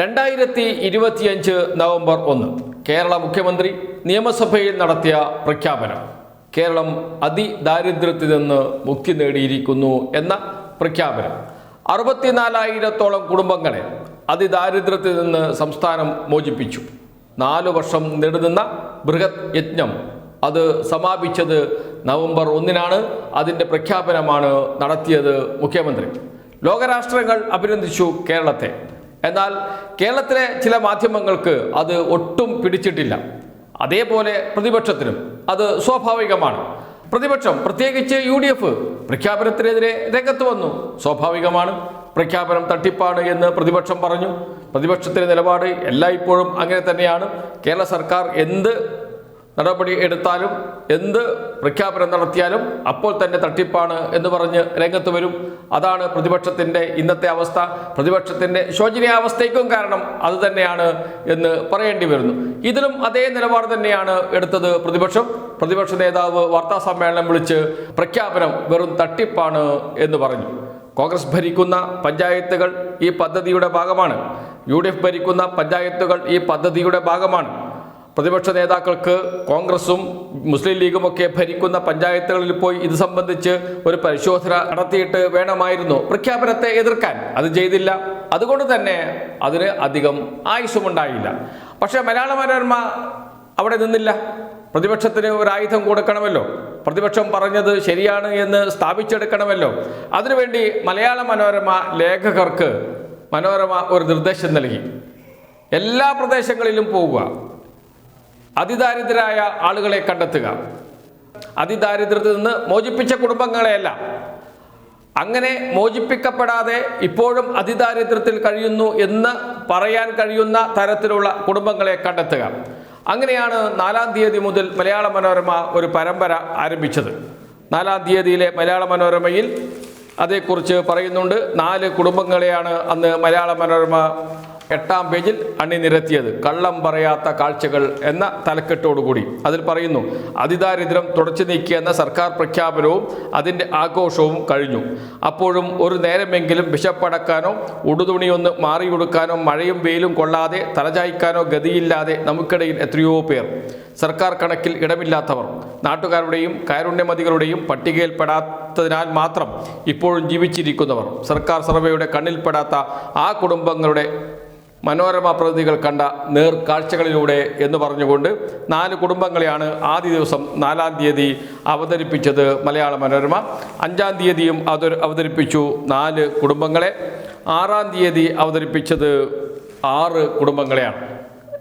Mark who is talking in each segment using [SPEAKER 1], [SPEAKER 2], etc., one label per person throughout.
[SPEAKER 1] രണ്ടായിരത്തി ഇരുപത്തിയഞ്ച് നവംബർ ഒന്ന് കേരള മുഖ്യമന്ത്രി നിയമസഭയിൽ നടത്തിയ പ്രഖ്യാപനം. കേരളം അതിദാരിദ്ര്യത്തിൽ നിന്ന് മുക്തി നേടിയിരിക്കുന്നു എന്ന പ്രഖ്യാപനം. അറുപത്തിനാലായിരത്തോളം കുടുംബങ്ങളെ അതിദാരിദ്ര്യത്തിൽ നിന്ന് സംസ്ഥാനം മോചിപ്പിച്ചു. നാലു വർഷം നീണ്ടുനിന്ന ബൃഹത് യജ്ഞം. അത് സമാപിച്ചത് നവംബർ ഒന്നിനാണ്. അതിന്റെ പ്രഖ്യാപനമാണ് നടത്തിയത് മുഖ്യമന്ത്രി. ലോകരാഷ്ട്രങ്ങൾ അഭിനന്ദിച്ചു കേരളത്തെ. എന്നാൽ കേരളത്തിലെ ചില മാധ്യമങ്ങൾക്ക് അത് ഒട്ടും പിടിച്ചിട്ടില്ല. അതേപോലെ പ്രതിപക്ഷത്തിനും അത് സ്വാഭാവികമാണ്. പ്രതിപക്ഷം പ്രത്യേകിച്ച് യു ഡി എഫ് പ്രഖ്യാപനത്തിനെതിരെ രംഗത്ത് വന്നു. സ്വാഭാവികമാണ്. പ്രഖ്യാപനം തട്ടിപ്പാണ് എന്ന് പ്രതിപക്ഷം പറഞ്ഞു. പ്രതിപക്ഷത്തിന്റെ നിലപാട് എല്ലായ്പ്പോഴും അങ്ങനെ തന്നെയാണ്. കേരള സർക്കാർ എന്ത് നടപടി എടുത്താലും എന്ത് പ്രഖ്യാപനം നടത്തിയാലും അപ്പോൾ തന്നെ തട്ടിപ്പാണ് എന്ന് പറഞ്ഞ് രംഗത്ത് വരും. അതാണ് പ്രതിപക്ഷത്തിന്റെ ഇന്നത്തെ അവസ്ഥ. പ്രതിപക്ഷത്തിന്റെ ശോചനീയാവസ്ഥയ്ക്കും കാരണം അത് തന്നെയാണ് എന്ന് പറയേണ്ടി വരുന്നു. ഇതിലും അതേ നിലപാട് തന്നെയാണ് എടുത്തത് പ്രതിപക്ഷം. പ്രതിപക്ഷ നേതാവ് വാർത്താ സമ്മേളനം വിളിച്ച് പ്രഖ്യാപനം വെറും തട്ടിപ്പാണ് എന്ന് പറഞ്ഞു. കോൺഗ്രസ് ഭരിക്കുന്ന പഞ്ചായത്തുകൾ ഈ പദ്ധതിയുടെ ഭാഗമാണ്. യു ഭരിക്കുന്ന പഞ്ചായത്തുകൾ ഈ പദ്ധതിയുടെ ഭാഗമാണ്. പ്രതിപക്ഷ നേതാക്കൾക്ക് കോൺഗ്രസും മുസ്ലിം ലീഗും ഒക്കെ ഭരിക്കുന്ന പഞ്ചായത്തുകളിൽ പോയി ഇത് സംബന്ധിച്ച് ഒരു പരിശോധന നടത്തിയിട്ട് വേണമായിരുന്നു. പ്രഖ്യാപനത്തെ എതിർക്കാൻ അത് ചെയ്തില്ല. അതുകൊണ്ട് തന്നെ അതിന് അധികം ആയുസ്സുമുണ്ടായില്ല. പക്ഷേ മലയാള മനോരമ അവിടെ നിന്നില്ല. പ്രതിപക്ഷത്തിന് ഒരു ആയുധം കൊടുക്കണമല്ലോ. പ്രതിപക്ഷം പറഞ്ഞത് ശരിയാണ് എന്ന് സ്ഥാപിച്ചെടുക്കണമല്ലോ. അതിനുവേണ്ടി മലയാള മനോരമ ലേഖകർക്ക് മനോരമ ഒരു നിർദ്ദേശം നൽകി. എല്ലാ പ്രദേശങ്ങളിലും പോവുക. അതിദാരിദ്രരായ ആളുകളെ കണ്ടെത്തുക. അതിദാരിദ്ര്യത്തിൽ നിന്ന് മോചിപ്പിച്ച കുടുംബങ്ങളെയല്ല. അങ്ങനെ മോചിപ്പിക്കപ്പെടാതെ ഇപ്പോഴും അതിദാരിദ്ര്യത്തിൽ കഴിയുന്നു എന്ന് പറയാൻ കഴിയുന്ന തരത്തിലുള്ള കുടുംബങ്ങളെ കണ്ടെത്തുക. അങ്ങനെയാണ് നാലാം തീയതി മുതൽ മലയാള മനോരമ ഒരു പരമ്പര ആരംഭിച്ചത്. നാലാം തീയതിയിലെ മലയാള മനോരമയിൽ അതേക്കുറിച്ച് പറയുന്നുണ്ട്. നാല് കുടുംബങ്ങളെയാണ് അന്ന് മലയാള മനോരമ എട്ടാം പേജിൽ അണിനിരത്തിയത് കള്ളം പറയാത്ത കാഴ്ചകൾ എന്ന തലക്കെട്ടോടുകൂടി. അതിൽ പറയുന്നു അതിദാരിദ്ര്യം തുടച്ചു നീക്കിയെന്ന സർക്കാർ പ്രഖ്യാപനവും അതിന്റെ ആഘോഷവും കഴിഞ്ഞു. അപ്പോഴും ഒരു നേരമെങ്കിലും വിശപ്പടക്കാനോ ഉടുതുണിയൊന്ന് മാറിയെടുക്കാനോ മഴയും വെയിലും കൊള്ളാതെ തലചായ്ക്കാനോ ഗതിയില്ലാതെ നമുക്കിടയിൽ എത്രയോ പേർ. സർക്കാർ കണക്കിൽ ഇടമില്ലാത്തവർ. നാട്ടുകാരുടെയും കാരുണ്യമതികളുടെയും പട്ടികയിൽപ്പെടാത്തതിനാൽ മാത്രം ഇപ്പോഴും ജീവിച്ചിരിക്കുന്നവർ. സർക്കാർ സർവേയുടെ കണ്ണിൽപ്പെടാത്ത ആ കുടുംബങ്ങളുടെ മനോരമ പ്രതിനിധികൾ കണ്ട നേർ കാഴ്ചകളിലൂടെ എന്ന് പറഞ്ഞുകൊണ്ട് നാല് കുടുംബങ്ങളെയാണ് ആദ്യ ദിവസം നാലാം തീയതി അവതരിപ്പിച്ചത് മലയാള മനോരമ. അഞ്ചാം തീയതിയും അവതരിപ്പിച്ചു നാല് കുടുംബങ്ങളെ. ആറാം തീയതി അവതരിപ്പിച്ചത് ആറ് കുടുംബങ്ങളെയാണ്.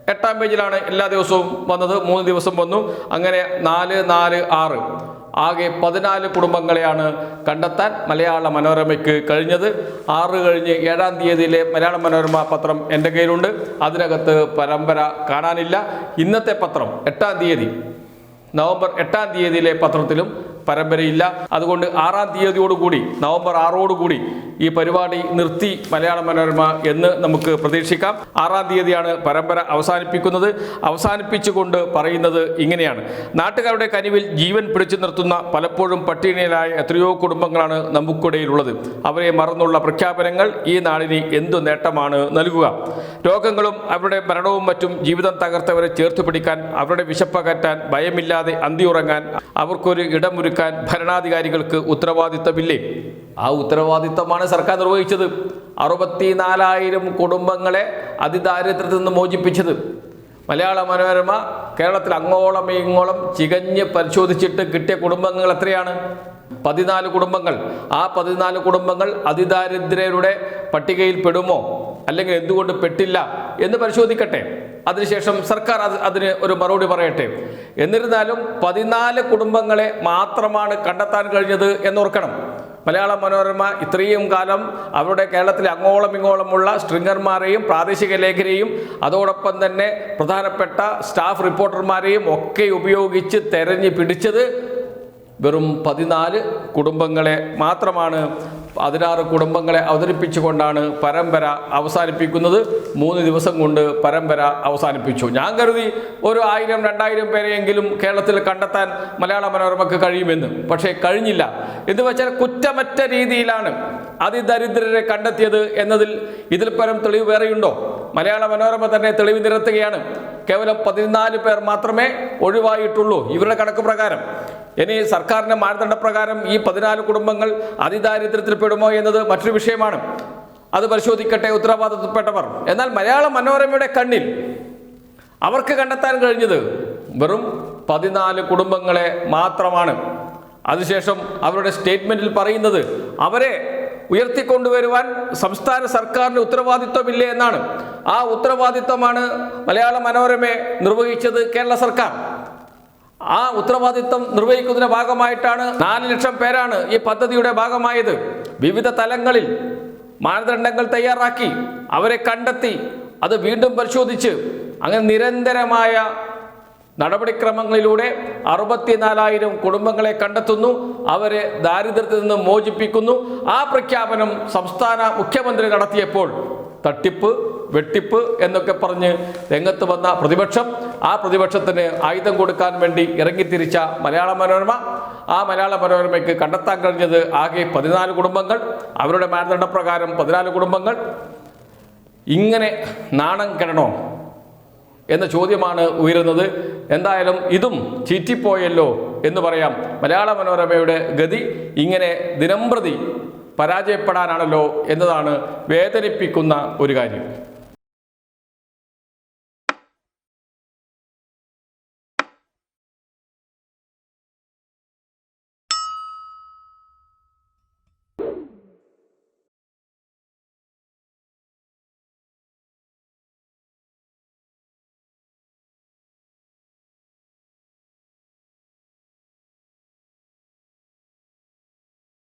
[SPEAKER 1] എട്ടാം പേജിലാണ് എല്ലാ ദിവസവും വന്നത്. മൂന്ന് ദിവസം വന്നു. അങ്ങനെ നാല് നാല് ആറ്. ആകെ പതിനാല് കുടുംബങ്ങളെയാണ് കണ്ടെത്താൻ മലയാള മനോരമയ്ക്ക് കഴിഞ്ഞത്. ആറ് കഴിഞ്ഞ് ഏഴാം തീയതിയിലെ മലയാള മനോരമ പത്രം എന്റെ കയ്യിലുണ്ട്. അതിനകത്ത് പരമ്പര കാണാനില്ല. ഇന്നത്തെ പത്രം എട്ടാം തീയതി നവംബർ എട്ടാം തീയതിയിലെ പത്രത്തിലും പരമ്പരയില്ല. അതുകൊണ്ട് ആറാം തീയതിയോടുകൂടി നവംബർ ആറോടുകൂടി ഈ പരിപാടി നിർത്തി മലയാള മനോരമ എന്ന് നമുക്ക് പ്രതീക്ഷിക്കാം. ആറാം തീയതിയാണ് പരമ്പര അവസാനിപ്പിക്കുന്നത്. അവസാനിപ്പിച്ചുകൊണ്ട് പറയുന്നത് ഇങ്ങനെയാണ്. നാട്ടുകാരുടെ കനിവിൽ ജീവൻ പിടിച്ചു നിർത്തുന്ന പലപ്പോഴും പട്ടിണിയിലായ എത്രയോ കുടുംബങ്ങളാണ് നമുക്കിടയിലുള്ളത് അവരെ മറന്നുള്ള പ്രഖ്യാപനങ്ങൾ ഈ നാടിന് എന്തു നേട്ടമാണ് നൽകുക? രോഗങ്ങളും അവരുടെ മരണവും മറ്റും ജീവിതം തകർത്തവരെ ചേർത്ത് പിടിക്കാൻ അവരുടെ വിശപ്പകറ്റാൻ ഭയമില്ലാതെ അന്തിയുറങ്ങാൻ അവർക്കൊരു ഇടമൊരുക്കാൻ ഭരണാധികാരികൾക്ക് ഉത്തരവാദിത്തമില്ലേ? ആ ഉത്തരവാദിത്തമാണ് സർക്കാർ നിർവഹിച്ചത്. അറുപത്തിനാലായിരം കുടുംബങ്ങളെ അതിദാരിദ്ര്യത്തിൽ നിന്ന് മോചിപ്പിച്ചത്. മലയാള മനോരമ കേരളത്തിൽ അങ്ങോളം ഇങ്ങോളം ചികഞ്ഞ് പരിശോധിച്ചിട്ട് കിട്ടിയ കുടുംബങ്ങൾ എത്രയാണ്? പതിനാല് കുടുംബങ്ങൾ. ആ പതിനാല് കുടുംബങ്ങൾ അതിദാരിദ്ര്യരുടെ പട്ടികയിൽ പെടുമോ? അല്ലെങ്കിൽ എന്തുകൊണ്ട് പെട്ടില്ല എന്ന് പരിശോധിക്കട്ടെ. അതിനുശേഷം സർക്കാർ അത് അതിന് ഒരു മറുപടി പറയട്ടെ. എന്നിരുന്നാലും പതിനാല് കുടുംബങ്ങളെ മാത്രമാണ് കണ്ടെത്താൻ കഴിഞ്ഞത് എന്നോർക്കണം. മലയാള മനോരമ ഇത്രയും കാലം അവരുടെ കേരളത്തിലെ അങ്ങോളം ഇങ്ങോളമുള്ള സ്ട്രിങ്ങർമാരെയും പ്രാദേശിക ലേഖരെയും അതോടൊപ്പം തന്നെ പ്രധാനപ്പെട്ട സ്റ്റാഫ് റിപ്പോർട്ടർമാരെയും ഒക്കെ ഉപയോഗിച്ച് തെരഞ്ഞു പിടിച്ചത് വെറും പതിനാല് കുടുംബങ്ങളെ മാത്രമാണ്. പതിനാറ് കുടുംബങ്ങളെ അവതരിപ്പിച്ചുകൊണ്ടാണ് പരമ്പര അവസാനിപ്പിക്കുന്നത്. മൂന്ന് ദിവസം കൊണ്ട് പരമ്പര അവസാനിപ്പിച്ചു. ഞാൻ കരുതി ഒരു ആയിരം രണ്ടായിരം പേരെയെങ്കിലും കേരളത്തിൽ കണ്ടെത്താൻ മലയാള മനോരമയ്ക്ക് കഴിയുമെന്ന്. പക്ഷേ കഴിഞ്ഞില്ല. എന്ന് വെച്ചാൽ കുറ്റമറ്റ രീതിയിലാണ് അതിദരിദ്രരെ കണ്ടെത്തിയത് എന്നതിൽ ഇതിൽ പരം തെളിവ് വേറെയുണ്ടോ? മലയാള മനോരമ തന്നെ തെളിവ് നിരത്തുകയാണ്. കേവലം പതിനാല് പേർ മാത്രമേ ഒഴിവായിട്ടുള്ളൂ. ഇവരുടെ കണക്ക് പ്രകാരം. ഇനി സർക്കാരിന്റെ മാനദണ്ഡ പ്രകാരം ഈ പതിനാല് കുടുംബങ്ങൾ അതിദാരിദ്ര്യത്തിൽ പെടുമോ എന്നത് മറ്റൊരു വിഷയമാണ്. അത് പരിശോധിക്കട്ടെ ഉത്തരവാദിത്തപ്പെട്ടവർ. എന്നാൽ മലയാള മനോരമയുടെ കണ്ണിൽ അവർക്ക് കണ്ടെത്താൻ കഴിഞ്ഞത് വെറും പതിനാല് കുടുംബങ്ങളെ മാത്രമാണ്. അതിനുശേഷം അവരുടെ സ്റ്റേറ്റ്മെന്റിൽ പറയുന്നത് അവരെ ഉയർത്തിക്കൊണ്ടുവരുവാൻ സംസ്ഥാന സർക്കാരിന് ഉത്തരവാദിത്വമില്ല എന്നാണ്. ആ ഉത്തരവാദിത്വമാണ് മലയാള മനോരമയെ നിർവഹിച്ചത് കേരള സർക്കാർ. ആ ഉത്തരവാദിത്വം നിർവഹിക്കുന്നതിന്റെ ഭാഗമായിട്ടാണ് നാല് ലക്ഷം പേരാണ് ഈ പദ്ധതിയുടെ ഭാഗമായത്. വിവിധ തലങ്ങളിൽ മാനദണ്ഡങ്ങൾ തയ്യാറാക്കി അവരെ കണ്ടെത്തി അത് വീണ്ടും പരിശോധിച്ച് അങ്ങനെ നിരന്തരമായ നടപടിക്രമങ്ങളിലൂടെ അറുപത്തിനാലായിരം കുടുംബങ്ങളെ കണ്ടെത്തുന്നു അവരെ ദാരിദ്ര്യത്തിൽ നിന്ന് മോചിപ്പിക്കുന്നു. ആ പ്രഖ്യാപനം സംസ്ഥാന മുഖ്യമന്ത്രി നടത്തിയപ്പോൾ തട്ടിപ്പ് വെട്ടിപ്പ് എന്നൊക്കെ പറഞ്ഞ് രംഗത്ത് വന്ന പ്രതിപക്ഷം ആ പ്രതിപക്ഷത്തിന് ആയുധം കൊടുക്കാൻ വേണ്ടി ഇറങ്ങിത്തിരിച്ച മലയാള മനോരമ ആ മലയാള മനോരമയ്ക്ക് കണ്ടെത്താൻ കഴിഞ്ഞത് ആകെ പതിനാല് കുടുംബങ്ങൾ അവരുടെ മാനദണ്ഡപ്രകാരം പതിനാല് കുടുംബങ്ങൾ. ഇങ്ങനെ നാണം കെടണോ എന്ന ചോദ്യമാണ് ഉയരുന്നത്. എന്തായാലും ഇതും ചീറ്റിപ്പോയല്ലോ എന്ന് പറയാം. മലയാള മനോരമയുടെ ഗതി ഇങ്ങനെ ദിനംപ്രതി പരാജയപ്പെടാനാണല്ലോ എന്നതാണ് വേദനിപ്പിക്കുന്ന ഒരു കാര്യം.